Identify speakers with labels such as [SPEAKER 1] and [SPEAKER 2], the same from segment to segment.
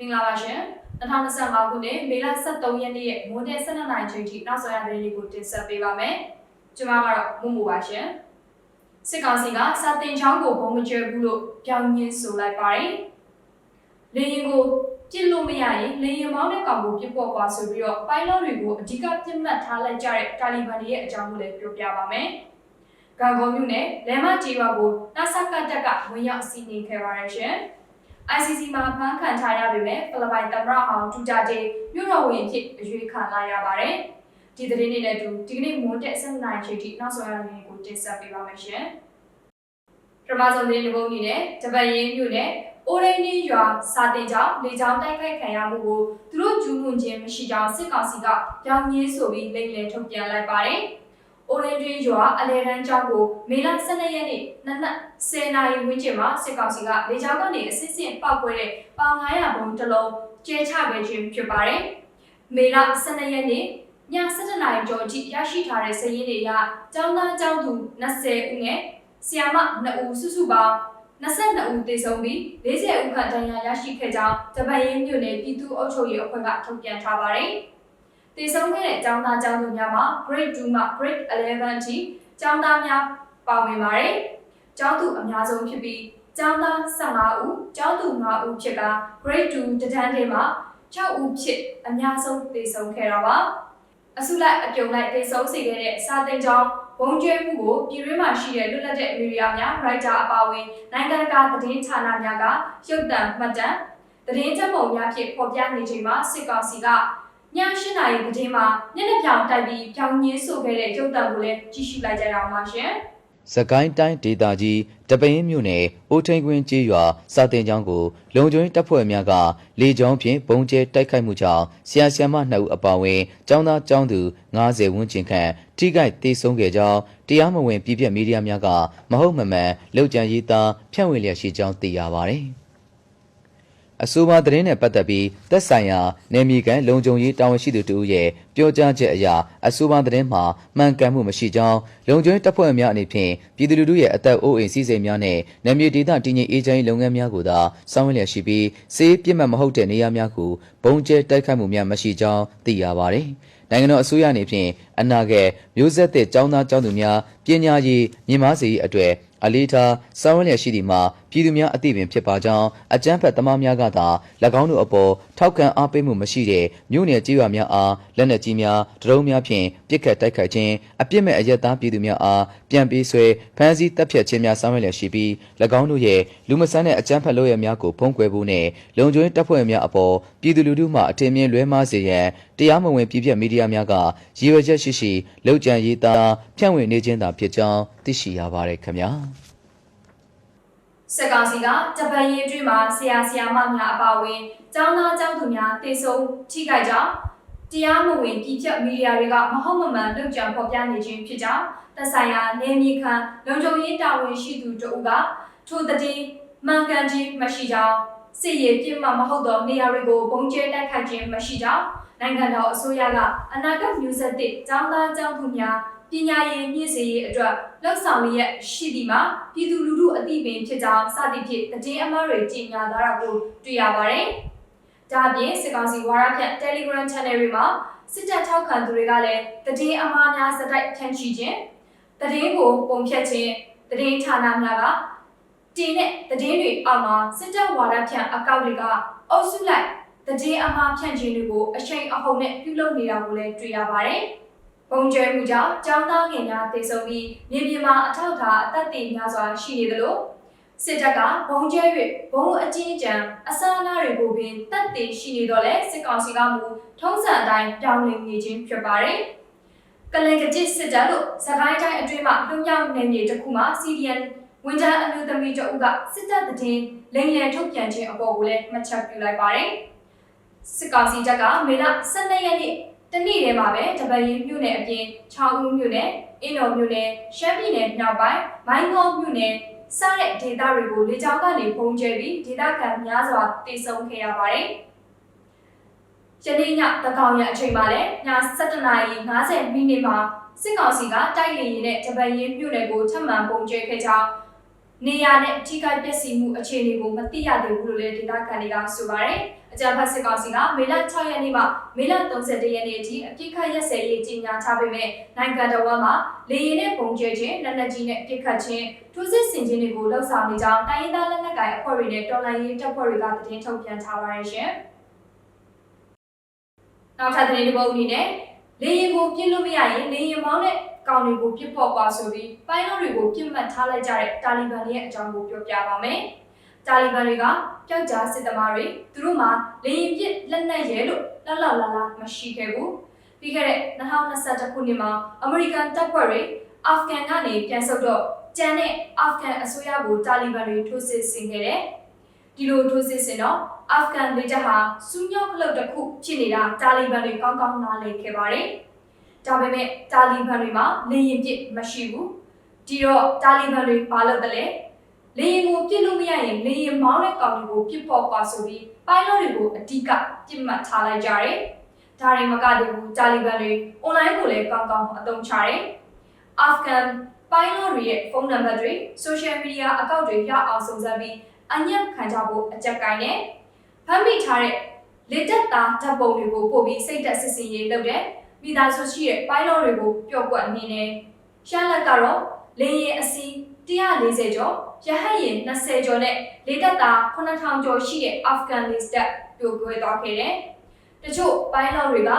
[SPEAKER 1] မင်္ဂလာပါရှင်2025ခုနှစ်မေလ23ရက်နေ့ရဲ့မိုးတဲ့12နာရီချိန်ထိနောက်ဆုံးရသတင်းလေးကိုတင်ဆက်ပေးပါမယ်ကျွန်မကတော့မူမူပါရှင်စစ်ကောင်စီကစာတင်ချောင်းကိုဘုံမကျဲဘူးလို့ပြောင်းညင်းဆိုလိုက်ပါတယ်လေရင်ကိုပြစ်လို့မရရင်လေရင်မောင်းတဲ့ကောင်ကိုပြစ်ပေါ်ကွာဆိုပြီးတော့ပိုင်လော့တွေကိုအဓိကပြစ်မှတ်ထားလိုက်ကြတဲ့တာလီဘန်တွေရဲ့အကြောင်းကိုလည်းပြောပြပါမယ်ဂံကုန်မြို့နယ်လဲမကြီးရွာကိုနာဆက်ကတက်ကဝင်ရောက်စီးနင်းခဲ့ပါရရှင် ICC မှာဖမ်းခံထားရပေမဲ့ဖိလစ်ပိုင်သမ္မတဟောင်းဒူတာတေမြို့တော်ဝင်အဖြစ်အရွေးခံလာရပါတယ်။ဒီသတင်းလေးနဲ့အတူဒီကနေ့မွန်းတဲ့7နာရီချိန်ထိနောက်ဆုံးရတဲ့ကိုတင်ဆက်ပေးပါမယ်ရှင်။ပထမဆုံးသတင်းတစ်ပုဒ်အနေနဲ့ဂျပန်ရင်းမြို့နယ်အိုရိနီရွာစာတင်ကြောင့်လေကြောင်းတိုက်ခိုက်ခံရမှုကိုသူတို့ကျူးလွန်ခြင်းမရှိကြောင်းစစ်ကောင်စီကပြောင်းညင်းဆိုပြီးလိမ့်လည်ထုတ်ပြန်လိုက်ပါတယ်။ Orange ရွာအလဲတန်းကျောင်းကိုမေလ12ရက်နေ့နနက်10နာရီဝန်းကျင်မှာစစ်ကောင်စီကလေကြောင်းကနေအစစ်စစ်ပောက်ကွဲတဲ့ပေါင်900ဘုံတစ်လုံးကျဲချခဲ့ခြင်းဖြစ်ပါတယ်။မေလ12ရက်နေ့ည7နာရီကျော်အထိရရှိထားတဲ့စာရင်းတွေအရကျောင်းသားကျောင်းသူ20ဦးနဲ့ဆီယာမ2ဦးစုစုပေါင်း22ဦးသေဆုံးပြီး40ဦးခန့်ဒဏ်ရာရရှိခဲ့ကြောင်းဂျပန်ရင်းမြို့နယ်ပြည်သူ့အုပ်ချုပ်ရေးအဖွဲ့ကထုတ်ပြန်ထားပါတယ်။ တည်ဆုံးခဲ့တဲ့ကျောင်းသားကျောင်းသူများမှာ grade 2မှ grade 11အထိကျောင်းသားများပါဝင်ပါတယ်။ကျောင်းသူအများဆုံးဖြစ်ပြီးကျောင်းသား15ဦးကျောင်းသူ5ဦးဖြစ်က grade 2တန်းတန်းမှာ6ဦးဖြစ်အများဆုံးတည်ဆုံးခဲ့တာပါ။အစုလိုက်အပြုံလိုက်တည်ဆုံးစေခဲ့တဲ့စာသင်ကျောင်းဘုံကျဲမှုကိုပြည်တွင်းမှာရှိတဲ့လွတ်လပ်တဲ့မီဒီယာများရိုက်တာအပါအဝင်နိုင်ငံတကာသတင်းဌာနများကရုပ်သံမှတ်တမ်းသတင်းချက်ပုံများဖြင့်ဖော်ပြနေချိန်မှာစစ်ကောင်စီက ည8နာရီသတင်းမှာညနေပြောင်တိုက်ပြီးပြောင်းညင်းဆိုခဲ့တဲ့ရုပ်သံကိုလည်းကြည့်ရှုလိုက်ကြရအောင်ပါရှင်။
[SPEAKER 2] စကိုင်းတိုင်းဒေသကြီးတပင်းမြို့နယ်အိုထိန်ကွင်းကျေးရွာစာတင်ကျောင်းကိုလုံခြုံရေးတပ်ဖွဲ့များကလေကြောင်းဖြင့်ပုံကျဲတိုက်ခိုက်မှုကြောင့်ဆရာဆရာမ2ဦးအပါအဝင်ကျောင်းသားကျောင်းသူ90ဝန်းကျင်ခန့်ထိခိုက်ဒေဆုံးခဲ့ကြောင်းတရားမဝင်ပြည်ပြမီဒီယာများကမဟုတ်မမှန်လောက်ကျန်ရေးသားဖြန့်ဝေလျက်ရှိကြောင်းသိရပါသည် အဆိုပါသတင်းနဲ့ပတ်သက်ပြီးသက်ဆိုင်ရာနယ်မြေကန်လုံခြုံရေးတာဝန်ရှိသူတို့ရဲ့ပြောကြားချက်အရအဆိုပါသတင်းမှာမှန်ကန်မှုမရှိကြောင်းလုံခြုံရေးတပ်ဖွဲ့များအနေဖြင့်ပြည်သူလူထုရဲ့အသက်အိုးအိမ်စီးစိမ်များနဲ့နယ်မြေဒေသတည်ငြိမ်အေးချမ်းရေးလုပ်ငန်းများကိုသာစောင့်ရလျက်ရှိပြီးစေးပြစ်မှတ်မဟုတ်တဲ့နေရာများကိုဘုံကျဲတိုက်ခိုက်မှုများမရှိကြောင်းသိရပါသည်နိုင်ငံတော်အစိုးရအနေဖြင့်အနာဂတ်မျိုးဆက်သစ်ចောင်းသားចောင်းသူများပညာရေးမြင့်မားစေရေးအတွက်အလေးထားစောင်းရလျက်ရှိသည်မှာ ပြည်သူများအသိပင်ဖြစ်ပါကြောင်းအကြမ်းဖက်သမားများကသာ၎င်းတို့အပေါ်ထောက်ခံအားပေးမှုမရှိတဲ့မြို့နယ်ကြေးရွာများအားလက်နက်ကြီးများဒရုန်းများဖြင့်ပစ်ခတ်တိုက်ခိုက်ခြင်းအပြစ်မဲ့အရက်သားပြည်သူများအားပြန်ပေးဆွဲဖမ်းဆီးတပ်ဖြတ်ခြင်းများဆောင်ရွက်လျက်ရှိပြီး၎င်းတို့ရဲ့လူမဆန်းတဲ့အကြမ်းဖက်လုပ်ရများကိုဖုံးကွယ်ဖို့နဲ့လုံခြုံရေးတပ်ဖွဲ့များအပေါ်ပြည်သူလူထုမှအထင်မြင်လွဲမှားစေရန်တရားမဝင်ပြည်ပြမီဒီယာများကရည်ရွယ်ချက်ရှိရှိလောက်ကျန်ရေးသားဖြန့်ဝေနေခြင်းသာဖြစ်ကြောင်းသိရှိရပါတယ်ခင်ဗျာ
[SPEAKER 1] စက်ကောင်စီကဂျပန်ရေးအတွင်းမှာဆရာဆရာမများအပါအဝင်ကျောင်းသားကျောင်းသူများတည်ဆုံးထိခိုက်ကြောင်းတရားမဝင်ပြည်ဖြတ်မီဒီယာတွေကမဟုတ်မမှန်လုပ်ကြံဖော်ပြနေခြင်းဖြစ်ကြောင်းသက်ဆိုင်ရာနေမြေခံလုံခြုံရေးတာဝန်ရှိသူတို့ကထိုတည်မှန်ကန်ခြင်းမရှိကြောင်းစစ်ရေးပြစ်မှမဟုတ်သောနေရာတွေကိုပုံကျဲတိုက်ခိုက်ခြင်းမရှိကြောင်းနိုင်ငံတော်အစိုးရကအနာဂတ်မျိုးဆက်သစ်ကျောင်းသားကျောင်းသူများ ပညာရေးမြင့်စေရေးအတွက်လှုပ်ဆောင်ရည်ရှိသည်မှာပြည်သူလူထုအသိပင်ဖြစ်ကြောင်းစသည်ဖြင့်တည်င်းအမားတွေကြီးညာလာတာကိုတွေ့ရပါတယ်။ဒါအပြင်စစ်ကောင်စီဝါရဖြန့် Telegram Channel တွေမှာစစ်တပ်ထောက်ခံသူတွေကလည်းတည်င်းအမားများစတိုက်ဖြန့်ချီခြင်းတည်င်းကိုပုံဖြတ်ခြင်းတည်င်းဌာနများကတင်တဲ့တည်င်းတွေအောက်မှာစစ်တပ်ဝါရဖြန့်အကောင့်တွေကအုပ်စုလိုက်တည်င်းအမားဖြန့်ခြင်းတွေကိုအချိန်အဟုန်နဲ့ပြုလုပ်နေတာကိုလည်းတွေ့ရပါတယ်။ ပုံကျဲမှုကြောင့်ကျောင်းသားငယ်များတည်ဆုံပြီးမြေပြင်မှာအထောက်အထားအသက်တည်များစွာရှိနေသလိုစစ်တပ်ကဘုံကျဲ၍ဘုံအကြီးအကျယ်အစအနာတွေကိုပင်တက်တည်ရှိနေတော့လဲစစ်ကောင်စီကမူထုံးစံအတိုင်းပြောင်းလဲနေခြင်းဖြစ်ပါတယ်။ကလင်ကကြစ်စစ်တပ်လို့စကိုင်းတိုင်းအတွင်းမှာလွန်မြောက်နေမြေတစ်ခုမှာ CDN ဝန်ထမ်းအမျိုးသမီးတအုပ်ကစစ်တပ်တည်လိန်လည်ထုတ်ပြန်ခြင်းအပေါ်ကိုလည်းမှတ်ချက်ပြုလိုက်ပါတယ်။စစ်ကောင်စီတပ်ကမေလ12ရက်နေ့ တနေ့တည်းမှာပဲတပည့်ရင်မြို့နယ်အပြင်6ဦးမြို့နယ်အင်းတော်မြို့နယ်ရှမ်းပြည်နယ်မြောက်ပိုင်းမိုင်းငေါမြို့နယ်စတဲ့ဒေသတွေကိုလေကြောင်းကနေပုံကျဲပြီးဒေသခံများစွာတည်ဆုံခဲ့ရပါတယ်။ယနေ့ညတကောင်ရအချိန်မှာလည်းည7:50မိနစ်မှာစစ်ကောင်စီကတိုက်လေရင်နဲ့တပည့်ရင်မြို့နယ်ကိုထပ်မံပုံကျဲခဲ့ကြောင်း နေရနဲ့ထိခိုက်ပျက်စီးမှုအခြေအနေကိုမသိရသေးဘူးလို့လည်းဒေသခံတွေကဆိုပါတယ်။အကြံဖတ်စစ်ကောင်စီကမေလ6ရက်နေ့မှမေလ31ရက်နေ့အထိအပြစ်ခတ်ရက်စဲရေးကြီးညာထားပေမဲ့နိုင်ငံတော်ဝန်မှာလေရင်နဲ့ပုံကျဲခြင်းလက်နက်ကြီးနဲ့အပြစ်ခတ်ခြင်းထိုးစစ်ဆင်ခြင်းတွေကိုလှုံ့ဆော်နေကြောင်းတိုင်းရင်းသားလက်နက်ကိုင်အဖွဲ့တွေနဲ့တော်လှန်ရေးတပ်ဖွဲ့တွေကသတင်းထုတ်ပြန်ထားပါရရှင်။နောက်ထပ်သတင်းတစ်ပုဒ်အနေနဲ့လေရင်ကိုပြစ်လို့မရရင်လေရင်မောင်းတဲ့ ကောင်တွေကိုပြစ်ဖို့ပါဆိုပြီးပိုင်းလုံးတွေကိုပြစ်မှတ်ထားလိုက်ကြတဲ့တာလီဘန်တွေရဲ့အကြောင်းကိုပြောပြပါမယ်။တာလီဘန်တွေကပျောက်ကြားစစ်သမားတွေသူတို့မှာလေရင်ပြစ်လက်နက်ရဲလို့လောက်လောက်လာလာမရှိခဲ့ဘူး။ပြီးခဲ့တဲ့2021ခုနှစ်မှာအမေရိကန်တပ်ဖွဲ့တွေအာဖဂန်ကနေပြန်ဆုတ်တော့ကျန်တဲ့အာဖဂန်အစိုးရကိုတာလီဘန်တွေထိုးစစ်ဆင်ခဲ့တယ်။ဒီလိုထိုးစစ်ဆင်တော့အာဖဂန်ဒေသဟာစူးညော့ခလုတ်တစ်ခုဖြစ်နေတာတာလီဘန်တွေကောင်းကောင်းနားလည်ခဲ့ပါတယ်။ ဒါပေမဲ့တာလီဘန်တွေမှာလေရင်ပြစ်မရှိဘူး။ဒီတော့တာလီဘန်တွေဘာလုပ်တယ်လဲ။လေရင်ကိုပြစ်လို့မရရင်လေရင်မောင်းတဲ့ကောင်တွေကိုပြစ်ပေါ်ပါဆိုပြီးပိုင်းလော့တွေကိုအဓိကပြစ်မှတ်ထားလိုက်ကြတယ်။ဒါတွေမကတည်းကတာလီဘန်တွေအွန်လိုင်းကိုလည်းကောင်းကောင်းအသုံးချတယ်။အာဖဂန်ပိုင်းလော့တွေရဲ့ဖုန်းနံပါတ်တွေဆိုရှယ်မီဒီယာအကောင့်တွေရအောင်စုံစမ်းပြီးအညံ့ခံကြဖို့အကြက်ကိုင်းနဲ့ဖမ်းမိထားတဲ့လေတက်သားဓာတ်ပုံတွေကိုပို့ပြီးစိတ်သက်စစ်စင်ရေးလုပ်တဲ့ မိသားစုရှိတဲ့ပိုင်းလော့တွေကိုပျော့ကွက်အနေနဲ့ရှာလက်ကတော့လေရင်အစီ140ကျော်ရဟတ်ရင်20ကျော်နဲ့လေတက်သား9000ကျော်ရှိတဲ့အာဖဂန်လစ်တပ်ပြိုကွဲသွားခဲ့တယ်။တချို့ပိုင်းလော့တွေက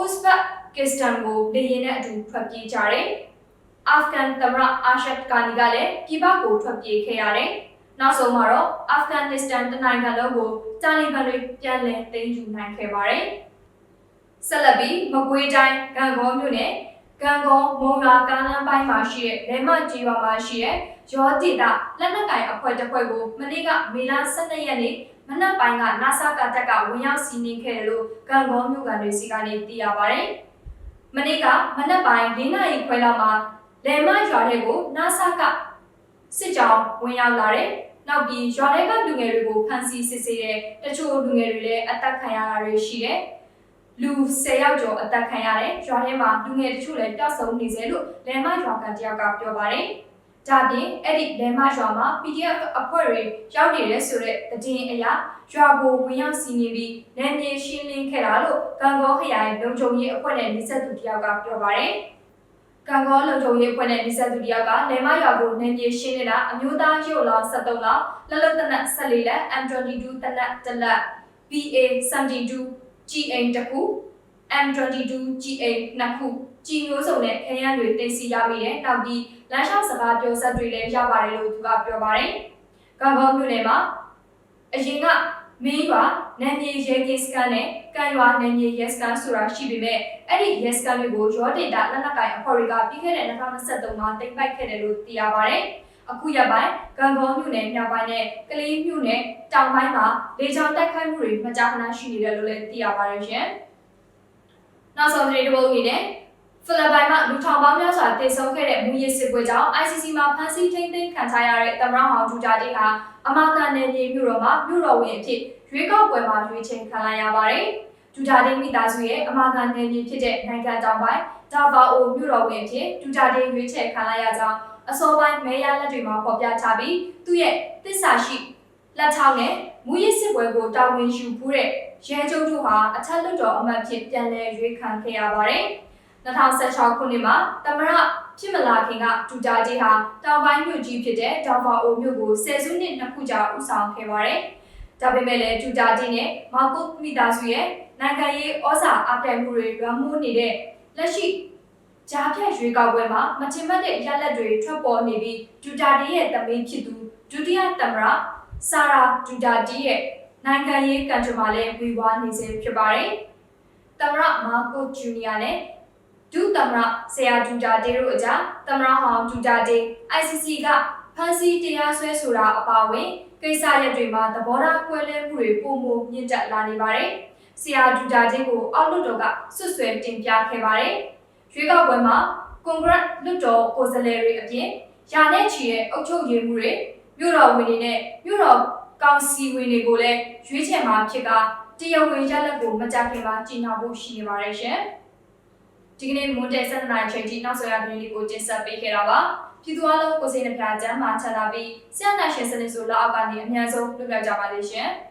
[SPEAKER 1] ဥဇဘက်ကစ္စတန်ကိုလေရင်နဲ့အတူထွက်ပြေးကြတယ်။အာဖဂန်သမ္မတအာရှတ်ကာနီကလည်းပြည်ပကိုထွက်ပြေးခဲ့ရတယ်။နောက်ဆုံးမှာတော့အာဖဂန်နစ္စတန်တနိုင်ငံလုံးကိုတာလီဘန်တွေပြန်လည်သိမ်းယူနိုင်ခဲ့ပါတယ်။ ဆက်လက်ပြီးမကွေးတိုင်းဂံကောမြို့နယ်ဂံကောမုံရွာကားလမ်းပိုင်းမှာရှိတဲ့လေမကြီးရွာမှာရှိတဲ့ရောဒေတာလက်နက်ကိုင်အဖွဲ့တစ်ဖွဲ့ကိုမနေ့ကမေလ12ရက်နေ့မနက်ပိုင်းကနာဆာကတက်ကဝင်ရောက်စီးနင်းခဲ့တယ်လို့ဂံကောမြို့ကန်တွေစီကနေသိရပါတယ်။မနေ့ကမနက်ပိုင်း၄နာရီခွဲလောက်မှာလေမရွာတဲ့ကိုနာဆာကစစ်ကြောင်းဝင်ရောက်လာတယ်။နောက်ပြီးရွာထဲကလူငယ်တွေကိုဖမ်းဆီးစစ်ဆေးတဲ့တချို့လူငယ်တွေလည်းအသက်ခံရတာတွေရှိတယ်။ လူ10ယောက်ကျော်အသက်ခံရတယ်။ရွာထဲမှာလူငယ်တချို့လည်းတောက်ဆုံနေစေလို့လေမရွာကန်တယောက်ကပြောပါတယ်။ဒါပြင်အဲ့ဒီလေမရွာမှာ PDF အဖွဲ့တွေရောက်နေတယ်ဆိုတဲ့သတင်းအရရွာကိုဝင်ရောက်စီးနေပြီးနယ်မြေရှင်းလင်းခဲ့တာလို့ကံကောခရိုင်လုံခြုံရေးအဖွဲ့နဲ့နှိစက်သူတယောက်ကပြောပါတယ်။ကံကောလုံခြုံရေးအဖွဲ့နဲ့နှိစက်သူတယောက်ကလေမရွာကိုနယ်မြေရှင်းနေတာအမျိုးသားရုပ်လောင်း73လောက်လက်လုံတနက်14လက် M22 တနက်တလက် PA72 GA တခု M22 GA နှစ်ခုကြီးမျိုးစုံနဲ့ခရမ်းတွေတင်စီရမိတယ်နောက်ပြီးလမ်းလျှောက်စကားပြောဆက်တွေလည်းရပါတယ်လို့သူကပြောပါတယ်။ကံကောမြို့နယ်မှာအရင်ကမင်းရွာနယ်မြေရဲကင်းစကန်နဲ့ကံရွာနယ်မြေရဲစကန်ဆိုတာရှိပေမဲ့အဲ့ဒီရဲစကန်တွေကိုရောဒေတာလက်နက်ကိုင်အဖွဲ့တွေကပြီးခဲ့တဲ့2023မှာတိမ့်ပိုက်ခဲ့တယ်လို့သိရပါတယ်။ အခုရပိုင်းကံကောမြို့နယ်မြောက်ပိုင်းနဲ့ကလေးမြို့နယ်တောင်ပိုင်းမှာလေကြောင်းတိုက်ခိုက်မှုတွေမကြာခဏရှိနေတယ်လို့လည်းသိရပါတယ်ရှင်။နောက်ဆုံးသတင်းတစ်ပုဒ်အနေနဲ့ဖိလစ်ပိုင်မှာလူထောင်ပေါင်းများစွာတည်ဆုံခဲ့တဲ့မူရစ်စစ်ပွဲကြောင့် ICC မှာဖမ်းဆီးထိန်းသိမ်းခံထားရတဲ့သမ္မတဟောင်းဂျူဂျာတီဟာအမာကန်နယ်မြေမြို့တော်မှာမြို့တော်ဝင်အဖြစ်ရွေးကောက်ပွဲမှာရွေးချယ်ခံလိုက်ရပါတယ်။ဂျူဂျာတီမိသားစုရဲ့အမာကန်နယ်မြေဖြစ်တဲ့နိုင်ငံတောင်ပိုင်းဒါဗာအိုမြို့တော်ဝင်အဖြစ်ဂျူဂျာတီရွေးချယ်ခံလိုက်ရကြောင်း အစောပိုင်းမဲရလက်တွေမှာဖော်ပြထားပြီးသူ့ရဲ့တစ္ဆာရှိလက်ထောက်နဲ့မူရစ်စစ်ပွဲကိုတာဝန်ယူဖူးတဲ့ရဲချုပ်တို့ဟာအထက်လွှတ်တော်အမတ်ဖြစ်ပြန်လည်ရွေးခံခဲ့ရပါတယ်။2016ခုနှစ်မှာတမရဖြစ်မလာခင်ကဒူတာတီဟာတောင်ပိုင်းမြို့ကြီးဖြစ်တဲ့ဒေါ်ဗာအိုမြို့ကိုဆယ်စုနှစ်နှစ်ခုကြာဦးဆောင်ခဲ့ပါတယ်။ဒါပေမဲ့လည်းဒူတာတီနဲ့မာကိုမီတာစုရဲ့နိုင်ငံရေးဩဇာအပြိုင်မှုတွေလွှမ်းမိုးနေတဲ့လက်ရှိ ကြားဖြတ်ရွေးကောက်ပွဲမှာမချင်မတ်တဲ့ရလဒ်တွေထွက်ပေါ်နေပြီးဒူတာတီရဲ့တမင်းဖြစ်သူဒုတိယသမ္မတဆာရာဒူတာတီရဲ့နိုင်ငံရေးကံကြမ္မာလည်းဝေဝါးနေစေဖြစ်ပါတယ်။သမ္မတမာကိုဂျူနီယာနဲ့ဒုသမ္မတဆရာဒူတာတေတို့အကြားသမ္မတဟောင်းဒူတာတေ ICC ကဖမ်းဆီးတရားစွဲဆိုတာအပါအဝင်ကိစ္စရပ်တွေမှာသဘောထားကွဲလွဲမှုတွေပုံမမြင့်တက်လာနေပါတယ်။ဆရာဒူတာတေကိုအောက်လွှတ်တော်ကဆွတ်ဆွဲတင်ပြခဲ့ပါတယ်။ ရွေးကောက်ပွဲမှာကွန်ဂရက်လွှတ်တော်ကိုယ်စားလှယ်တွေအပြင်ယာနဲ့ချီရဲ့အုပ်ချုပ်ရေးမှုတွေမြို့တော်ဝင်တွေနဲ့မြို့တော်ကောင်စီဝင်တွေကိုလည်းရွေးချယ်မှာဖြစ်ကတရားဝင်ရလက်ကိုမကြခင်မှာကြီးညာဖို့ရှိနေပါတယ်ရှင်။ဒီကနေ့မွန်တဲဆက်နာချိန်ထိနောက်ဆက်ရသတင်းလေးကိုတင်ဆက်ပေးခဲ့တာပါ။ပြည်သူအလုံးကိုစိတ်နှပြချမ်းသာချမ်းသာပြီးဆရာနာရှင်စနစ်ဆိုလောက်အောက်ကနေအများဆုံးလွတ်မြောက်ကြပါလိမ့်ရှင်။